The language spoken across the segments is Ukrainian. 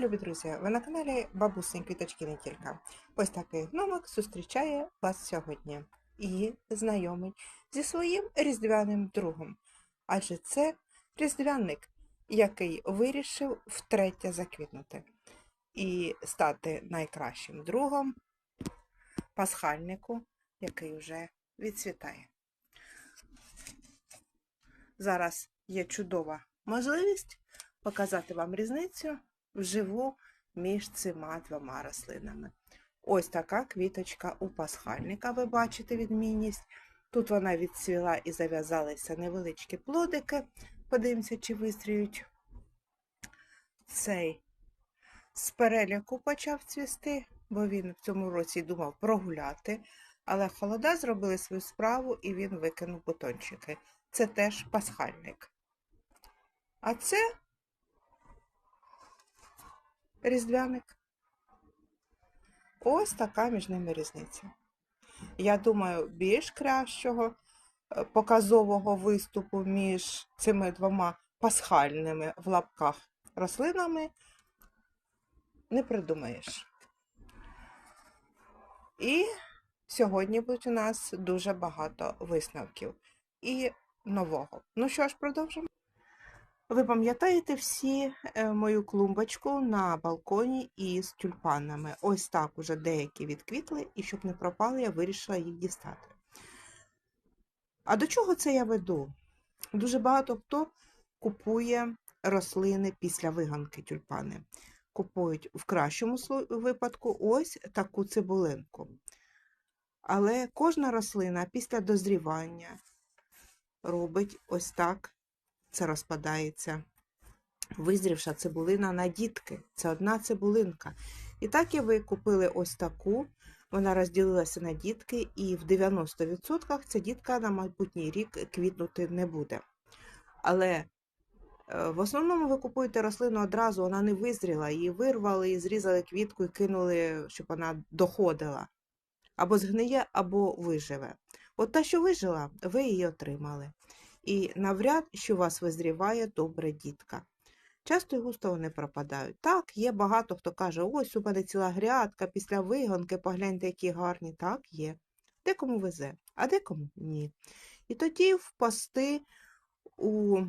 любі друзі! Ви на каналі Бабусень Квіточки не тільки. Ось такий гномик зустрічає вас сьогодні і знайомий зі своїм різдвяним другом. Адже це різдвяник, який вирішив втретє заквітнути і стати найкращим другом пасхальнику, який вже відцвітає. Зараз є чудова можливість показати вам різницю вживу між цими двома рослинами. Ось така квіточка у пасхальника, ви бачите відмінність. Тут вона відцвіла і зав'язалися невеличкі плодики. Подивимося, чи вистріють. Цей з переляку почав цвісти, бо він в цьому році думав прогуляти. Але холода зробили свою справу і він викинув бутончики. Це теж пасхальник. А це різдвяник. Ось така між ними різниця. Я думаю, більш кращого е, показового виступу між цими двома пасхальними в лапках рослинами не придумаєш. І сьогодні буде у нас дуже багато висновків і нового. Ну що ж, продовжимо. Ви пам'ятаєте всі е, мою клумбочку на балконі із тюльпанами. Ось так уже деякі відквітли, і щоб не пропали, я вирішила їх дістати. А до чого це я веду? Дуже багато хто купує рослини після виганки тюльпани. Купують в кращому випадку ось таку цибулинку. Але кожна рослина після дозрівання робить ось так це розпадається. Визрівша цибулина на дітки. Це одна цибулинка. І так і ви купили ось таку. Вона розділилася на дітки, і в 90% ця дітка на майбутній рік квітнути не буде. Але е, в основному ви купуєте рослину одразу, вона не визріла, її вирвали, і зрізали квітку і кинули, щоб вона доходила. Або згниє, або виживе. От та, що вижила, ви її отримали і навряд що вас визріває добра дітка. Часто й густо вони пропадають. Так, є багато хто каже, ось у мене ціла грядка, після вигонки, погляньте, які гарні. Так, є. Декому везе, а декому ні. І тоді в пости у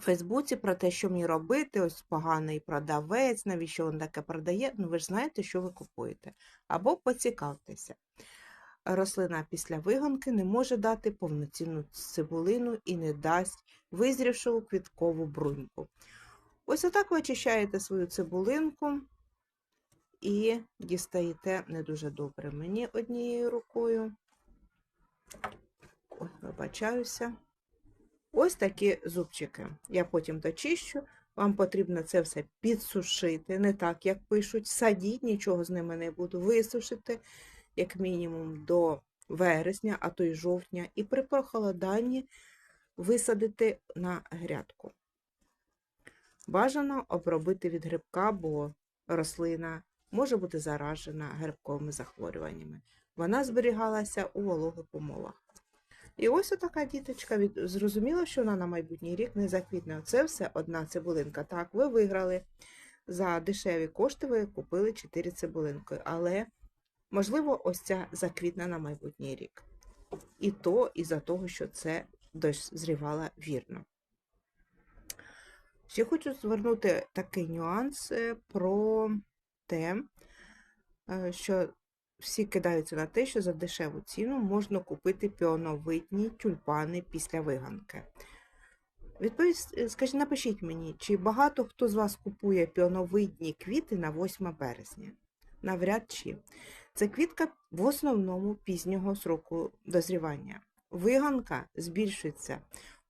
Фейсбуці про те, що мені робити, ось поганий продавець, навіщо він таке продає, ну ви ж знаєте, що ви купуєте. Або поцікавтеся рослина після вигонки не може дати повноцінну цибулину і не дасть визрівшу квіткову бруньку. Ось отак ви очищаєте свою цибулинку і дістаєте не дуже добре мені однією рукою. Ой, вибачаюся. Ось такі зубчики. Я потім дочищу. Вам потрібно це все підсушити, не так, як пишуть, садіть, нічого з ними не буду, висушити як мінімум до вересня, а то й жовтня, і при прохолоданні висадити на грядку. Бажано обробити від грибка, бо рослина може бути заражена грибковими захворюваннями. Вона зберігалася у вологих умовах. І ось така діточка від... зрозуміло, що вона на майбутній рік не заквітне. Це все одна цибулинка. Так, ви виграли. За дешеві кошти ви купили 4 цибулинки, але Можливо, ось ця заквітна на майбутній рік. І то із-за того, що це дозрівала вірно. Ще хочу звернути такий нюанс е, про те, е, що всі кидаються на те, що за дешеву ціну можна купити піоновидні тюльпани після виганки. Відповідь, е, скажіть, напишіть мені, чи багато хто з вас купує піоновидні квіти на 8 березня? Навряд чи. Це квітка в основному пізнього сроку дозрівання. Виганка збільшується,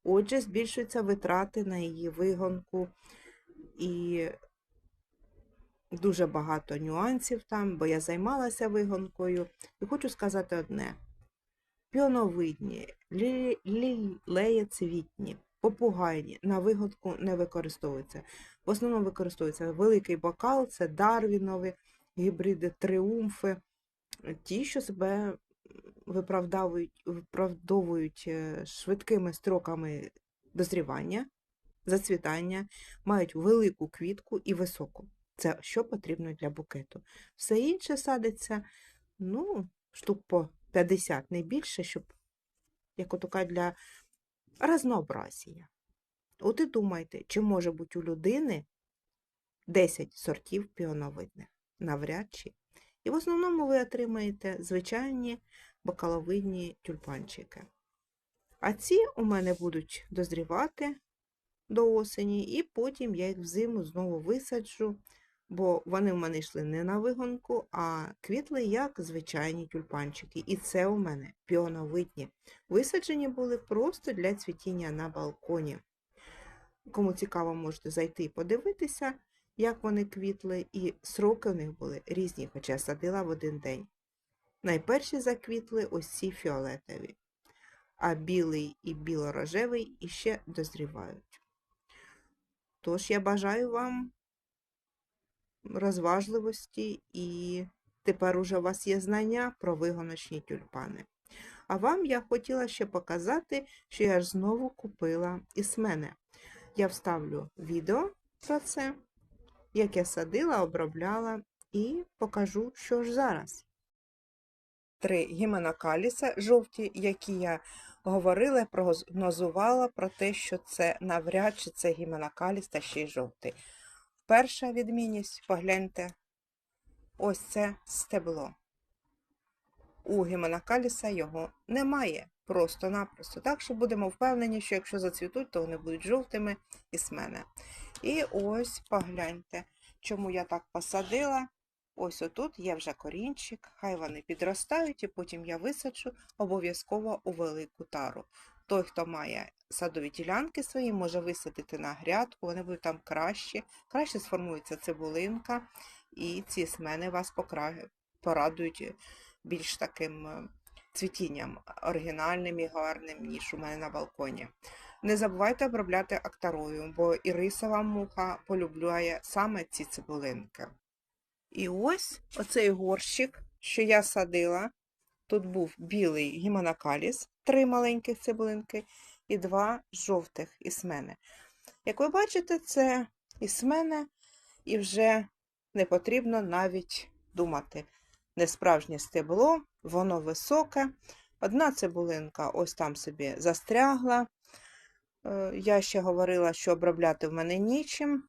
отже, збільшуються витрати на її вигонку і дуже багато нюансів там, бо я займалася вигонкою. І хочу сказати одне: піоновидні, лілеєцвітні, попугайні на вигонку не використовуються. В основному використовується великий бокал, це дарвінові гібриди, тріумфи ті, що себе виправдовують, виправдовують е, швидкими строками дозрівання, зацвітання, мають велику квітку і високу. Це що потрібно для букету. Все інше садиться, ну, штук по 50, не більше, щоб, як ото для разнообразія. От і думайте, чи може бути у людини 10 сортів піоновидних? Навряд чи. І в основному ви отримаєте звичайні бакаловидні тюльпанчики. А ці у мене будуть дозрівати до осені, і потім я їх взиму знову висаджу, бо вони в мене йшли не на вигонку, а квітли як звичайні тюльпанчики. І це у мене піоновидні. Висаджені були просто для цвітіння на балконі. Кому цікаво, можете зайти і подивитися, як вони квітли, і сроки у них були різні, хоча садила в один день. Найперші заквітли ось фіолетові, а білий і біло-рожевий іще дозрівають. Тож я бажаю вам розважливості і тепер уже у вас є знання про вигоночні тюльпани. А вам я хотіла ще показати, що я ж знову купила ісмене. Я вставлю відео про це, як я садила, обробляла, і покажу, що ж зараз. Три гіменокаліса жовті, які я говорила, прогнозувала про те, що це навряд чи це гіменокаліс та ще й жовтий. Перша відмінність, погляньте, ось це стебло. У гіменокаліса його немає просто-напросто. Так що будемо впевнені, що якщо зацвітуть, то вони будуть жовтими і мене. І ось погляньте, чому я так посадила. Ось отут є вже корінчик, хай вони підростають, і потім я висаджу обов'язково у велику тару. Той, хто має садові ділянки свої, може висадити на грядку, вони будуть там краще, краще сформується цибулинка, і ці смени вас порадують більш таким е, цвітінням оригінальним і гарним, ніж у мене на балконі. Не забувайте обробляти актарою, бо ірисова муха полюбляє саме ці цибулинки. І ось оцей горщик, що я садила. Тут був білий гімонокаліс, три маленьких цибулинки, і два жовтих ісмени. Як ви бачите, це ісмене, і вже не потрібно навіть думати. Несправжнє стебло, воно високе. Одна цибулинка ось там собі застрягла. Е, я ще говорила, що обробляти в мене нічим,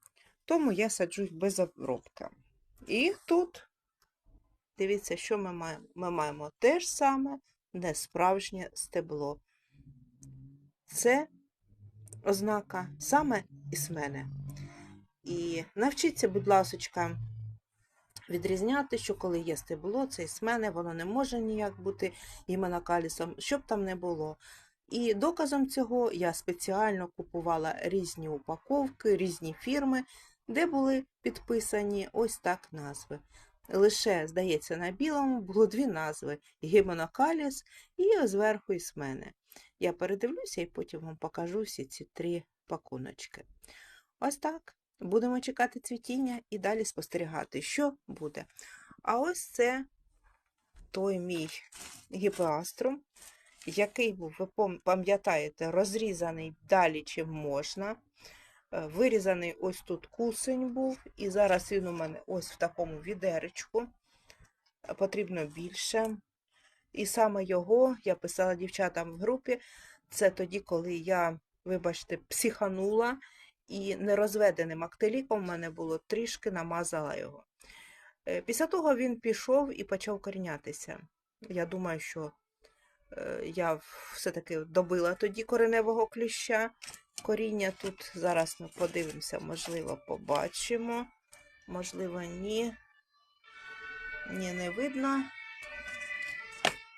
тому я саджу без обробки. І тут, дивіться, що ми маємо? Ми маємо те ж саме несправжнє стебло. Це ознака саме із мене. І навчіться, будь ласка, відрізняти, що коли є стебло, це із мене, воно не може ніяк бути іменокалісом, щоб там не було. І доказом цього я спеціально купувала різні упаковки, різні фірми, де були підписані ось так назви. Лише, здається, на білому було дві назви гімонокаліс і зверху ісмене. Я передивлюся і потім вам покажу всі ці три пакуночки. Ось так. Будемо чекати цвітіння і далі спостерігати, що буде. А ось це той мій гіпеаструм, який був, ви пам'ятаєте, розрізаний далі, чим можна. Е, вирізаний ось тут кусень був, і зараз він у мене ось в такому відеречку. Е, потрібно більше. І саме його я писала дівчатам в групі. Це тоді, коли я, вибачте, психанула і нерозведеним актиліком в мене було трішки намазала його. Е, після того він пішов і почав корінятися. Я думаю, що я все-таки добила тоді кореневого кліща. Коріння тут зараз ми подивимося, можливо, побачимо. Можливо, ні. Ні, не видно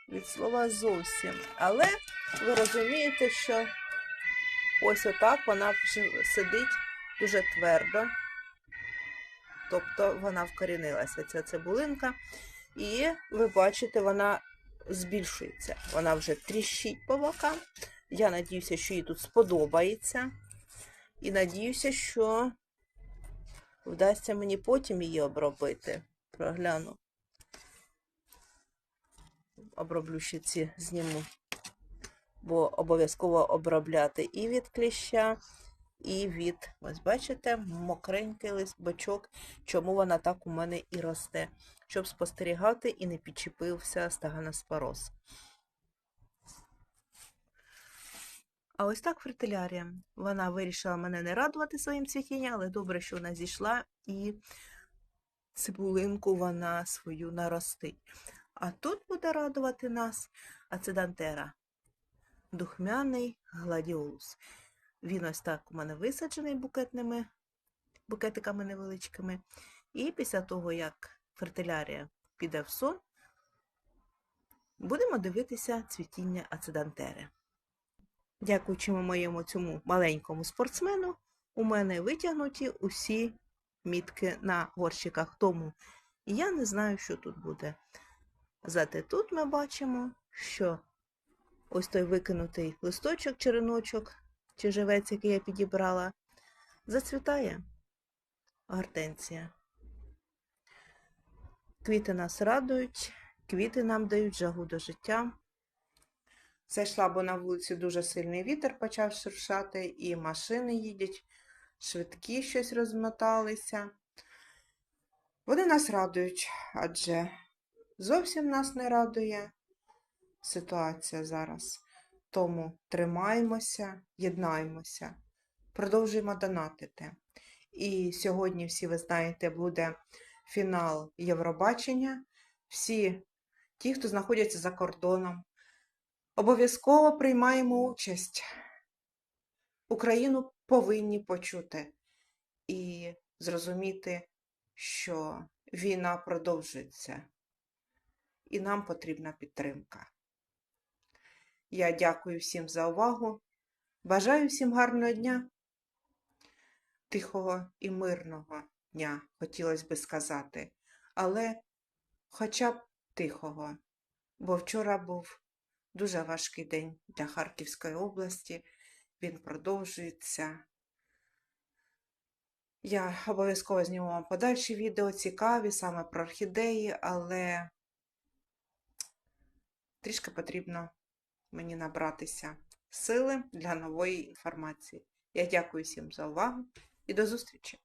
від слова зовсім. Але ви розумієте, що ось отак вона сидить дуже твердо. Тобто вона вкорінилася, ця цибулинка. І ви бачите, вона збільшується. Вона вже тріщить по бокам. Я надіюся, що їй тут сподобається. І надіюся, що вдасться мені потім її обробити. Прогляну. Оброблю ще ці зніму, бо обов'язково обробляти і від кліща, і від, ось бачите, мокренький листочок, чому вона так у мене і росте, щоб спостерігати і не підчепився стаганоспороз. А ось так фритилярія. Вона вирішила мене не радувати своїм цвітінням, але добре, що вона зійшла і цибулинку вона свою наростить. А тут буде радувати нас ацидантера, духмяний гладіолус. Він ось так у мене висаджений букетними букетиками невеличкими. І після того, як фертилярія піде в сон, будемо дивитися цвітіння ацидантери. Дякуючи моєму цьому маленькому спортсмену, у мене витягнуті усі мітки на горщиках. Тому я не знаю, що тут буде. Зате тут ми бачимо, що ось той викинутий листочок, череночок чи живець, який я підібрала, зацвітає гортензія. Квіти нас радують, квіти нам дають жагу до життя. Зайшла, бо на вулиці дуже сильний вітер почав шуршати, і машини їдять, швидкі щось розмоталися. Вони нас радують, адже зовсім нас не радує ситуація зараз. Тому тримаємося, єднаємося, продовжуємо донатити. І сьогодні, всі ви знаєте, буде фінал Євробачення. Всі ті, хто знаходяться за кордоном, обов'язково приймаємо участь. Україну повинні почути і зрозуміти, що війна продовжується, і нам потрібна підтримка. Я дякую всім за увагу. Бажаю всім гарного дня, тихого і мирного дня, хотілося би сказати, але хоча б тихого, бо вчора був дуже важкий день для Харківської області, він продовжується. Я обов'язково зніму вам подальші відео, цікаві саме про орхідеї, але трішки потрібно мені набратися сили для нової інформації. Я дякую всім за увагу і до зустрічі!